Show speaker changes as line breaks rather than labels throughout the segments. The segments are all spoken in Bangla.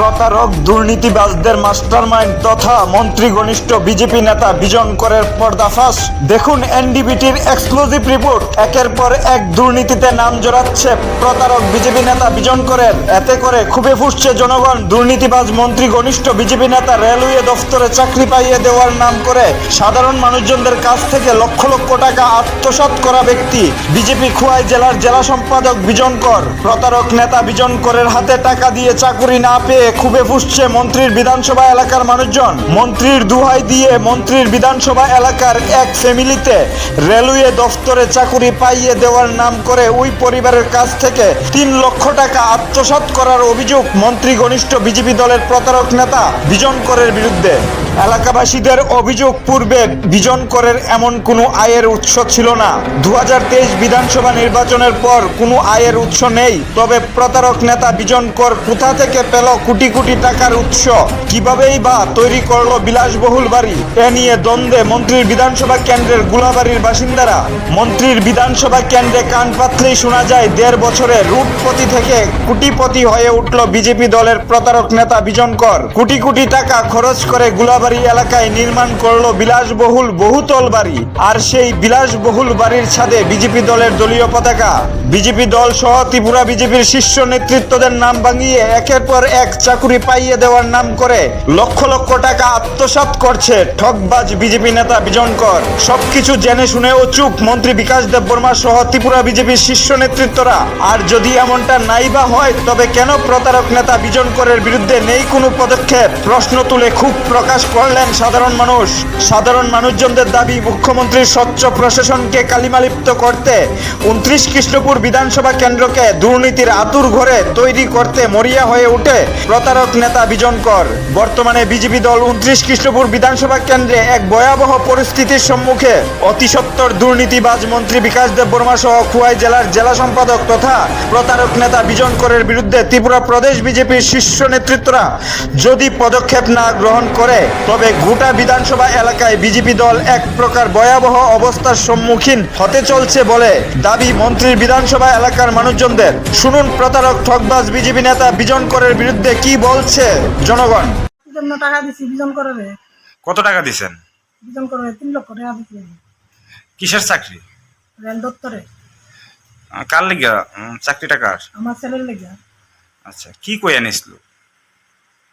প্রতারক দুর্নীতিবাজদের মাস্টারমাইন্ড তথা মন্ত্রী ঘনিষ্ঠ বিজেপি নেতা বিজন করের পর্দাফাস দেখুন এনডিবিটির এক্সক্লুসিভ রিপোর্ট। একের পর এক দুর্নীতিতে নাম জড়াচ্ছে প্রতারক বিজেপি নেতা বিজন করের। এতে করে খুবই ফুসছে জনগণ। দুর্নীতিবাজ মন্ত্রী ঘনিষ্ঠ বিজেপি নেতা রেলওয়ে দফতরে চাকরি পাইয়ে দেওয়ার নাম করে সাধারণ মানুষজনদের কাছ থেকে লক্ষ লক্ষ টাকা আত্মসাৎ করা ব্যক্তি। বিজেপি খোয়াই জেলার জেলা সম্পাদক বিজন কর। প্রতারক নেতা বিজন করের হাতে টাকা দিয়ে চাকুরি না পেয়ে খুবই ফুসছে মন্ত্রীর বিধানসভা এলাকার মানুষজন। মন্ত্রীর দুহাই দিয়ে মন্ত্রীর বিধানসভা এলাকার এক ফ্যামিলিতে রেলওয়ে দফতরে চাকুরি পাইয়ে দেওয়ার নাম করে ওই পরিবারের কাছ থেকে তিন লক্ষ টাকা আত্মসাৎ করার অভিযোগ মন্ত্রী ঘনিষ্ঠ বিজেপি দলের প্রতারক নেতা বিজন করের বিরুদ্ধে। এলাকাবাসীদের অভিযোগ পূর্বে বিজন করের এমন কোনো আয়ের উৎস ছিল না। দু হাজার তেইশ বিধানসভা নির্বাচনের পর কোনো আয়ের উৎস নেই। তবে প্রতারক নেতা বিজন কর কোথা থেকে পেল কোটি কোটি কোটি টাকার উৎস। কিভাবেই বা তৈরি করল বিলাসবহুল বাড়ি? এ নিয়ে দ্বন্দ্বে মন্ত্রীর বিধানসভা কেন্দ্রের গুলাবাড়ির বাসিন্দারা। মন্ত্রীর বিধানসভা কেন্দ্রে কান পাতলেই শোনা যায়, দেড় বছরে রুটপতি থেকে কোটিপতি হয়ে উঠল বিজেপি দলের প্রতারক নেতা বিজন কর। কোটি কোটি টাকা খরচ করে গুলাবাড়ি এলাকায় নির্মাণ করল বিলাসবহুল বহুতল বাড়ি। আর সেই বিলাসবহুল বাড়ির ছাদে বিজেপি দলের দলীয় পতাকা। বিজেপি দল সহ ত্রিপুরা বিজেপির শীর্ষ নেতৃত্বদের নাম ভাঙিয়ে একের পর এক চাকুরি পাইয়ে দেওয়ার নাম করে লক্ষ লক্ষ টাকা আত্মসাৎ করছে ঠকবাজ বিজেপি নেতা বিজন কর সবকিছু জেনে শুনেও চুপ মন্ত্রী বিকাশ দেব বর্মা সহ ত্রিপুরা বিজেপির শীর্ষ নেতৃত্বরা। আর যদি এমনটা নাই বা হয়, তবে কেন প্রতারক নেতা বিজন করের বিরুদ্ধে নেই কোনো পদক্ষেপ? প্রশ্ন তুলে খুব প্রকাশ করলেন সাধারণ মানুষ। সাধারণ মানুষজনদের দাবি, মুখ্যমন্ত্রীর স্বচ্ছ প্রশাসনকে কালিমালিপ্ত করতে উনত্রিশ কৃষ্ণপুর বিধানসভা কেন্দ্রকে দুর্নীতির আতুর ঘরে তৈরি করতে মরিয়া হয়ে উঠে প্রতারক নেতা বিজন কর। বর্তমানে বিজেপি দল উনত্রিশ কৃষ্ণপুর বিধানসভা কেন্দ্রে এক ভয়াবহ পরিস্থিতির সম্মুখে। অতি সত্বর দুর্নীতিবাজ মন্ত্রী বিকাশ দেব বর্মা সহ খুয়াই জেলার জেলা সম্পাদক তথা প্রতারক নেতা বিজন করের বিরুদ্ধে ত্রিপুরা প্রদেশ বিজেপির শীর্ষ নেতৃত্বরা যদি পদক্ষেপ না গ্রহণ করে, তবে গোটা বিধানসভা এলাকায় বিজেপি দল এক প্রকার ভয়াবহ অবস্থার সম্মুখীন হতে চলছে বলে দাবি মন্ত্রীর বিধানসভা এলাকার মানুষজনদের। শুনুন প্রতারক ঠকবাজ বিজেপি নেতা বিজন করের বিরুদ্ধে কি বলছে? জনগণ।
জন্য টাকা দিছি বিজন করে
কত টাকা দিছেন?
বিজন করে তিন লক্ষ টাকা দিছি।
কিসের চাকরি?
রেল দপ্তরে।
কার লিগা? চাকরিটা কার?
আমার ছেলের লেগে।
আচ্ছা কি কই আনিছিল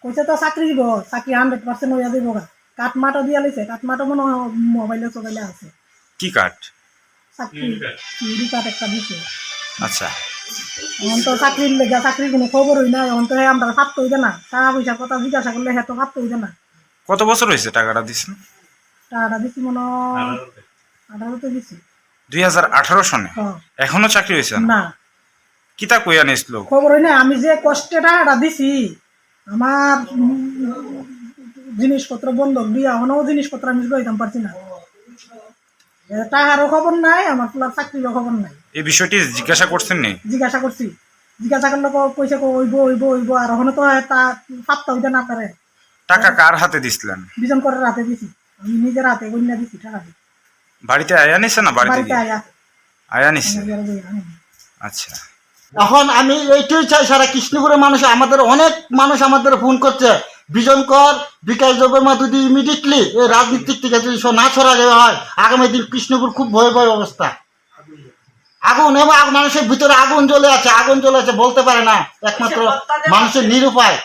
কইছে তো চাকরি দিব চাকরি হান্ড্রেড পার্সেন্ট হইয়া দিব গা। কাঠমাটো দিয়া লইছে কাঠমাটো মনে হয় মোবাইলে চবাইলে আছে।
কি কাঠ?
চাকরি কাঠ একটা দিছে।
আচ্ছা।
এখন তো চাকরির লেগে চাকরির কোনো খবর হই না এখন তো হে আমরা না টাকা পয়সার কথা জিজ্ঞাসা করলে হে তো ফাত হইতে না
কত বছর হয়েছে টাকাটা দিছেন?
টাকাটা দিছি মনে হয় আঠারোতে। দিছি।
দুই হাজার আঠারো সনে?
হ্যাঁ।
এখনও চাকরি হয়েছে না? কিতা কই আনিছিল
খবর হই না আমি যে কষ্টে টাকাটা দিছি আমার জিনিসপত্র বন্ধক দিয়া এখনও জিনিসপত্র আমি লইতাম পারছি না। টাকারও খবর নাই আমার পোলার চাকরিরও খবর নাই।
এই বিষয়টি জিজ্ঞাসা করছেন নি?
জিজ্ঞাসা করছি। জিজ্ঞাসা করলে কইছে ওইব ওইব ওইব। আর ওখানে তো তা পাত্তা হইতে না পারে।
টাকা কার হাতে দিছিলেন?
বিজন করে রাতে দিছি। আমি নিজের হাতে দিছি টাকা দিছি
বাড়িতে আয়া নিছে না বাড়িতে
আয়া
আয়া নিছে। আচ্ছা।
এখন আমি এইটাই চাই সারা কৃষ্ণপুরের মানুষ আমাদের অনেক মানুষ আমাদের ফোন করছে। বিজন কর বিকাশ দেবের যদি ইমিডিয়েটলি এই রাজনীতির থেকে যদি সব না ছড়া যাওয়া হয় আগামী দিন কৃষ্ণপুর খুব ভয় ভয় অবস্থা। আগুন এবং মানুষের ভিতরে আগুন জ্বলে আছে আগুন জ্বলে আছে বলতে পারে না একমাত্র মানুষের নিরুপায়।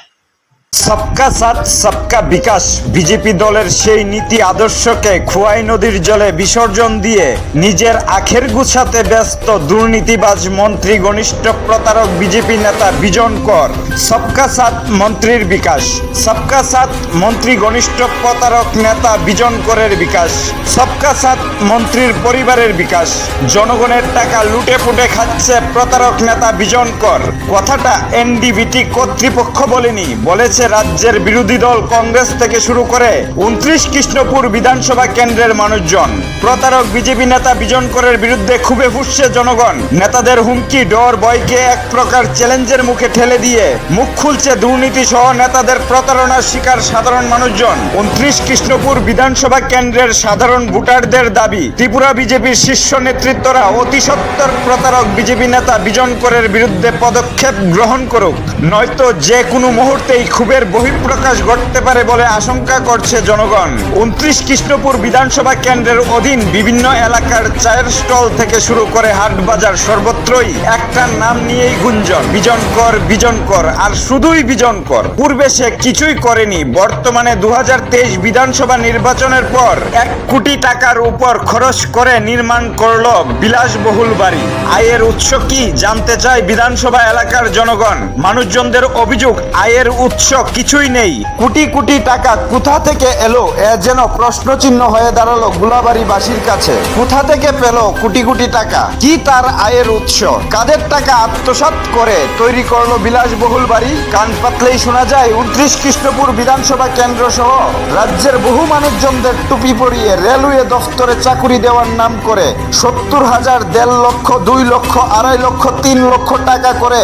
সবকা সাথ, সবকা বিকাশ। বিজেপি দলের সেই নীতি আদর্শকে খোয়াই নদীর জলে বিসর্জন দিয়ে নিজের আখের গুছাতে ব্যস্ত দুর্নীতিবাজ মন্ত্রী, ঘনিষ্ঠ প্রতারক বিজেপি নেতা বিজন কর। সবকা সাথ, মন্ত্রীর বিকাশ। সবকা সাথ, মন্ত্রী, ঘনিষ্ঠ প্রতারক নেতা বিজন করের বিকাশ। সবকা সাথ, মন্ত্রীর পরিবারের বিকাশ। জনগণের টাকা লুটে পুটে খাচ্ছে প্রতারক নেতা বিজন কর। কথাটা এনডিবিটি কর্তৃপক্ষ বলেনি। বলেছে রাজ্যের বিরোধী দল কংগ্রেস থেকে শুরু করে উনত্রিশ কৃষ্ণপুর বিধানসভা কেন্দ্রের মানুষজন। প্রতারক বিজেপি নেতা বিজন করের বিরুদ্ধে খুবই ফুসছে জনগণ। নেতাদের হুমকি, ডর বয়কে এক প্রকার চ্যালেঞ্জের মুখে ঠেলে দিয়ে মুখ খুলছে দুর্নীতি সহ নেতাদের প্রতারণার শিকার সাধারণ মানুষজন। উনত্রিশ কৃষ্ণপুর বিধানসভা কেন্দ্রের সাধারণ ভোটারদের দাবি, ত্রিপুরা বিজেপির শীর্ষ নেতৃত্বরা অতি সত্তর প্রতারক বিজেপি নেতা বিজন করের বিরুদ্ধে পদক্ষেপ গ্রহণ করুক। নয়তো যে কোনো মুহূর্তেই খুবই ক্ষোভের বহিঃপ্রকাশ ঘটতে পারে বলে আশঙ্কা করছে জনগণ। উনত্রিশ কৃষ্ণপুর বিধানসভা কেন্দ্রের অধীন বিভিন্ন এলাকার চায়ের স্টল থেকে শুরু করে হাট বাজার সর্বত্রই একটা নাম নিয়েই গুঞ্জন, বিজনকর বিজনকর, আর শুধুই বিজনকর। পূর্বে সে কিছুই করেনি। বর্তমানে দু হাজার তেইশ বিধানসভা নির্বাচনের পর এক কোটি টাকার উপর খরচ করে নির্মাণ করল বিলাসবহুল বাড়ি। আয়ের উৎস কি জানতে চায় বিধানসভা এলাকার জনগণ। মানুষজনদের অভিযোগ, আয়ের উৎস কিছুই নেই। কোটি কোটি টাকা কোথা থেকে এলো এ যেন প্রশ্নচিহ্ন হয়ে দাঁড়াল গুলাবাড়িবাসীর কাছে। কোথা থেকে পেল কোটি কোটি টাকা? কি তার আয়ের উৎস? কাদের টাকা আত্মসাৎ করে তৈরি করল বিলাসবহুল বাড়ি? কান পাতলেই শোনা যায়, উনত্রিশ কৃষ্ণপুর বিধানসভা কেন্দ্র সহ রাজ্যের বহু মানুষজনদের টুপি পরিয়ে রেলওয়ে দফতরে চাকুরি দেওয়ার নাম করে সত্তর হাজার দেড় লক্ষ, দুই লক্ষ, আড়াই লক্ষ, তিন লক্ষ টাকা করে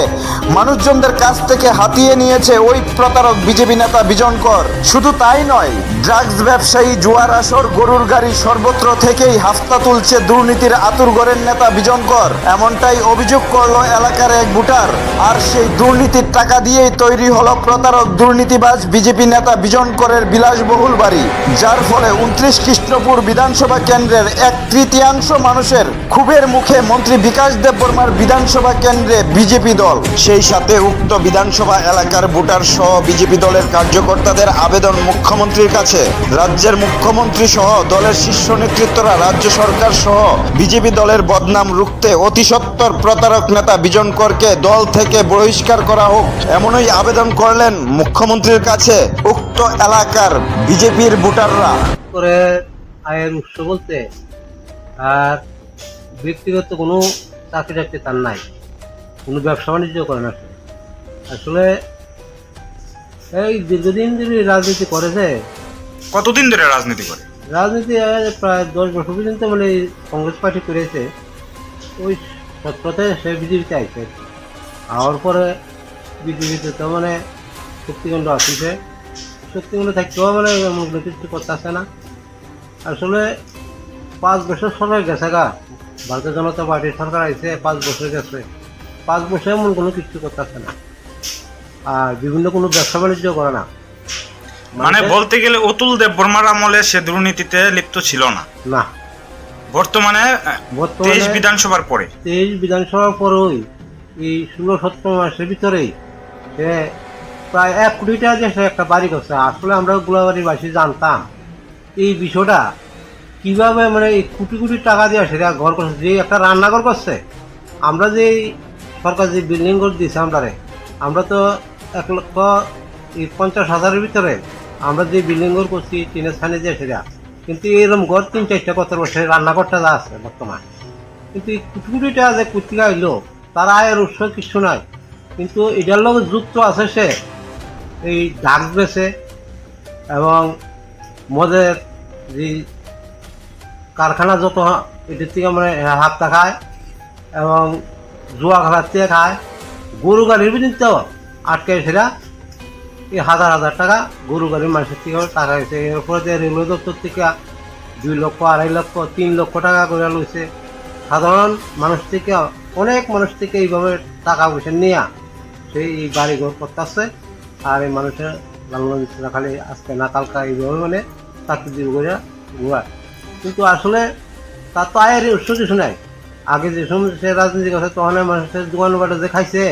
মানুষজনদের কাছ থেকে হাতিয়ে নিয়েছে ওই প্রতারক বিজেপি নেতা বিজনকর শুধু তাই নয়, ড্রাগস ব্যবসায়ী জুয়ার আসর, গরুর গাড়ি সর্বত্র থেকেই হাফতা তুলছে দুর্নীতির আতুর আতুরগড়ের নেতা বিজনকর এমনটাই অভিযোগ করল এলাকার এক ভোটার। আর সেই দুর্নীতির টাকা দিয়েই তৈরি হলো প্রতারক দুর্নীতিবাজ বিজেপি নেতা বিজন বিজনকরের বিলাসবহুল বাড়ি। যার ফলে উনত্রিশ কৃষ্ণপুর বিধানসভা কেন্দ্রের এক তৃতীয়াংশ মানুষের ক্ষোভের মুখে মন্ত্রী বিকাশ দেববর্মার বিধানসভা কেন্দ্রে বিজেপি দল। সেই সাথে উক্ত বিধানসভা এলাকার ভোটার সহ বিজেপি দলের কার্যকর্তাদের আবেদন মুখ্যমন্ত্রীর কাছে। রাজ্যের মুখ্যমন্ত্রী সহ দলের শীর্ষ নেতৃত্বরা, রাজ্য সরকার সহ বিজেপি দলের বদনাম রুখতে অতি সত্বর প্রতারক নেতা বিজন করকে দল থেকে বহিষ্কার করা হোক, এমনই আবেদন করলেন মুখ্যমন্ত্রীর কাছে উক্ত এলাকার বিজেপির ভোটাররা।
করে আয়ের উৎস বলতে আর ব্যক্তিগত কোনো চাকরি টাকরি তার নাই। কোনো ব্যবসা বাণিজ্য করে না আসলে এই দীর্ঘদিন ধরে রাজনীতি করেছে
কতদিন ধরে রাজনীতি করে?
রাজনীতি প্রায় দশ বছর পর্যন্ত মানে কংগ্রেস পার্টি করেছে। ওই সত্যতে সে বিজেপিতে আইছে। আওয়ার পরে বিজেপিতে তো মানে শক্তিখণ্ড আসিছে। শক্তিখণ্ড থাকতেও মানে এমন কোনো কিছু করতে আসে না। আসলে পাঁচ বছর সরকার গেছে গা। ভারতীয় জনতা পার্টির সরকার আইছে পাঁচ বছর গেছে। পাঁচ বছর এমন কোনো কিছু করতে আসে না। বিভিন্ন কোনো ব্যবসা বাণিজ্য করে না।
মানে বলতে গেলে অতুল দেব বর্মার আমলে সে দুর্নীতিতে লিপ্ত ছিল না।
না।
বর্তমানে তেইশ বিধানসভার পরে।
তেইশ বিধানসভার পরেই এই ষোলো সতেরো মাসের ভিতরেই সে প্রায় এক কোটি টাকা যে একটা বাড়ি করছে আসলে আমরা গোলাবাড়িবাসী জানতাম। এই বিষয়টা কীভাবে মানে এই কোটি কোটি টাকা দিয়ে সেটা ঘর করছে যে একটা রান্নাঘর করছে। আমরা যে সরকার যে বিল্ডিং ঘর দিয়েছে আমরা আমরা তো এক লক্ষ পঞ্চাশ হাজারের ভিতরে আমরা যে বিল্ডিং ঘর করছি টিনের ছানে যে সেটা কিন্তু এরকম ঘর তিন চারটা কত বছর রান্নাঘরটা যা আছে বর্তমান। কিন্তু এই কুটকুটিটা যে কুর্তিকা হইল, তার আয়ের উৎস কিছু নাই। কিন্তু এটার লগে যুক্ত আছে সে এই ডাক বেছে এবং মদের যে কারখানা যত এটির থেকে মানে হাতটা খায় এবং জুয়া খেলার থেকে খায়, গরু গাড়ির পর্যন্ত আটকে সেটা এই হাজার হাজার টাকা গরু গাড়ির মানুষের থেকে টাকা হয়েছে। এরপরে যে রেলওয়ে দপ্তর থেকে দুই লক্ষ, আড়াই লক্ষ, তিন লক্ষ টাকা করে লইছে। সাধারণ মানুষ থেকে, অনেক মানুষ থেকে এইভাবে টাকা পয়সা নিয়ে সেই এই বাড়ি ঘর করতেছে। আর এই মানুষের লালন খালি আজকে না কালকা এইভাবে মানে চাকরি দিব করে ঘুরায়। কিন্তু আসলে তার তো আয়ের উৎস কিছু নাই। আগে যে সময় সে রাজনীতি করছে, তখন মানুষের দোকান বাটে যে খাইছে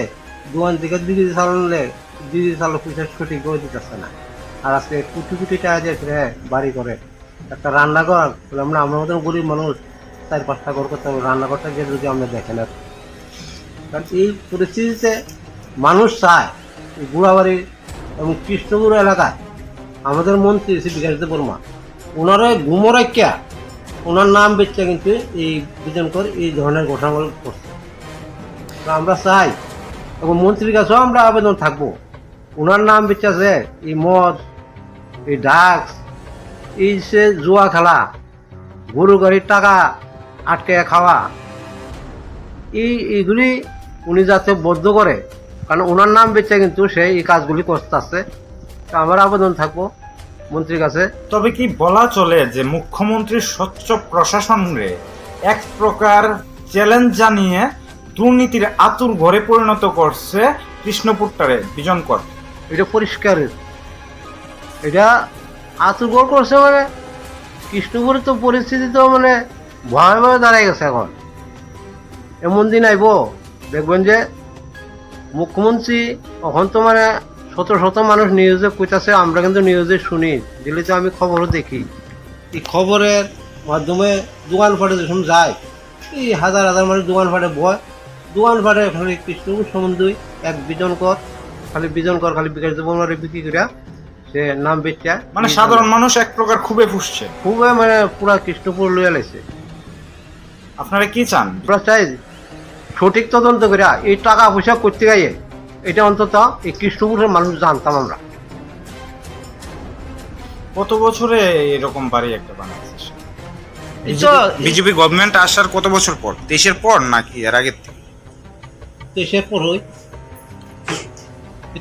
দোকান থেকে দুই কেজি চাল নিলে দুই কেজি চাল পয়সা সঠিক করে দিতেছে না। আর আজকে কুটি কুটি টাকা দিয়ে সে বাড়ি করে। একটা রান্নাঘর আমরা আমার মতন গরিব মানুষ, চার পাঁচটা ঘর করতে হবে। রান্নাঘরটা গিয়ে যদি আমরা দেখেন আর কারণ এই পরিস্থিতিতে মানুষ চায় গুড়াবাড়ি এবং কৃষ্ণপুর এলাকায়। আমাদের মন্ত্রী শ্রী বিকাশ দেব বর্মা, ওনারা ঘুমরাইকা ওনার নাম বেচছে কিন্তু এই বিজনকর এই ধরনের ঘটনাগুলো করছে আমরা চাই এবং মন্ত্রীর কাছেও আমরা আবেদন থাকব। ওনার নাম বেচছে এই মদ, এই ড্রাগস এই সে জুয়া খেলা, গরু, গাড়ির টাকা আটকে খাওয়া, এই এইগুলি উনি যাতে বদ্ধ করে, কারণ ওনার নাম বেচে কিন্তু সে এই কাজগুলি করতে আসছে আমার আবেদন থাকব মন্ত্রীর কাছে।
তবে কি বলা চলে যে মুখ্যমন্ত্রীর স্বচ্ছ প্রশাসনরে এক প্রকার চ্যালেঞ্জ জানিয়ে দুর্নীতির আতুর ঘরে পরিণত করছে কৃষ্ণপুরটারে, বিজনকর।
এটা পরিষ্কার। এটা আতুর ঘর করছে মানে? কৃষ্ণপুরের তো পরিস্থিতি তো মানে ভয়াবহ দাঁড়ায় গেছে এখন। এমন দিন আইব, দেখবেন যে মুখ্যমন্ত্রী এখন তো মানে শত শত মানুষ নিউজে কইতাছে, আমরা কিন্তু নিউজে শুনি দিল্লি তো আমি খবরও দেখি। এই খবরের মাধ্যমে দোকান ফাটে যখন যায়, এই হাজার হাজার মানুষ দোকান ফাটে বয় দোকান ফাটে খালি কৃষ্ণপুর সম্বন্ধে এক বিজন কর খালি বিজন কর খালি বিকাশ দেবো বিক্রি করিয়া সে নাম বেচা
মানে সাধারণ মানুষ এক প্রকার খুবই ফুসছে।
খুবই মানে পুরা কৃষ্ণপুর লইয়া লাইছে।
আপনারা কি চান?
আমরা চাই সঠিক তদন্ত করে এই টাকা পয়সা করতে গিয়ে এটা অন্তত এই কৃষ্ণপুরের মানুষ জানতাম আমরা।
কত বছরে এরকম বাড়ি একটা বানাচ্ছে
বিজেপি গভর্নমেন্ট আসার কত বছর পর? দেশের পর নাকি এর আগের থেকে?
দেশের পর হই।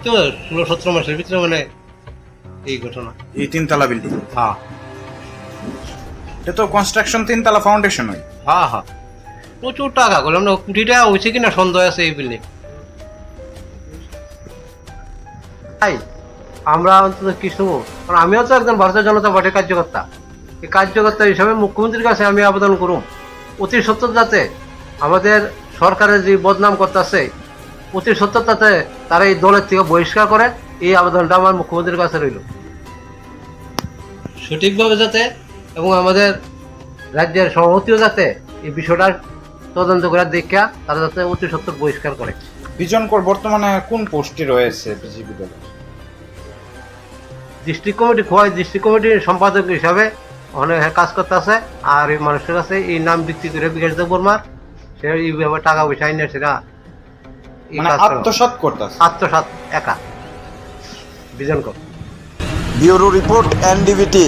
তো ষোলো সতেরো মাসের ভিতরে মানে এই ঘটনা।
এই তিনতলা বিল্ডিং
হ্যাঁ।
এটা তো কনস্ট্রাকশন তিনতলা ফাউন্ডেশন হয়।
হ্যাঁ হ্যাঁ। প্রচুর টাকা বললাম না কোটি টাকা হয়েছে কিনা সন্দেহ আছে এই বিল্ডিং তাই আমরা অন্তত কৃষ্ণপুর কারণ আমিও তো একজন ভারতীয় জনতা পার্টির কার্যকর্তা। এই কার্যকর্তা হিসাবে মুখ্যমন্ত্রীর কাছে আমি আবেদন করুম। অতি সত্তর যাতে আমাদের সরকারের যে বদনাম করতেছে অতি সত্তর যাতে তারা এই দলের থেকে বহিষ্কার করে এই আবেদনটা আমার মুখ্যমন্ত্রীর কাছে রইল। সঠিকভাবে যাতে এবং আমাদের রাজ্যের সভাপতিও যাতে এই বিষয়টার তদন্ত করে দেখা তারা যাতে অতি সত্য বহিষ্কার করে।
বিজন কর বর্তমানে কোন পোস্টে রয়েছে বিজেপি দলের
ডিস্ট্রিক্ট কমিটি খোয়াই ডিস্ট্রিক্ট কমিটির সম্পাদক হিসাবে ওখানে কাজ করতে আছে আর এই মানুষের কাছে এই নাম বিক্রি করে বিকাশ দেব বর্মার সে এইভাবে টাকা পয়সা আইনে সেটা এই
মানে আত্মসাৎ করতেছে?
আত্মসাৎ একা। বিজন কর।
Bureau report এনডিবিটি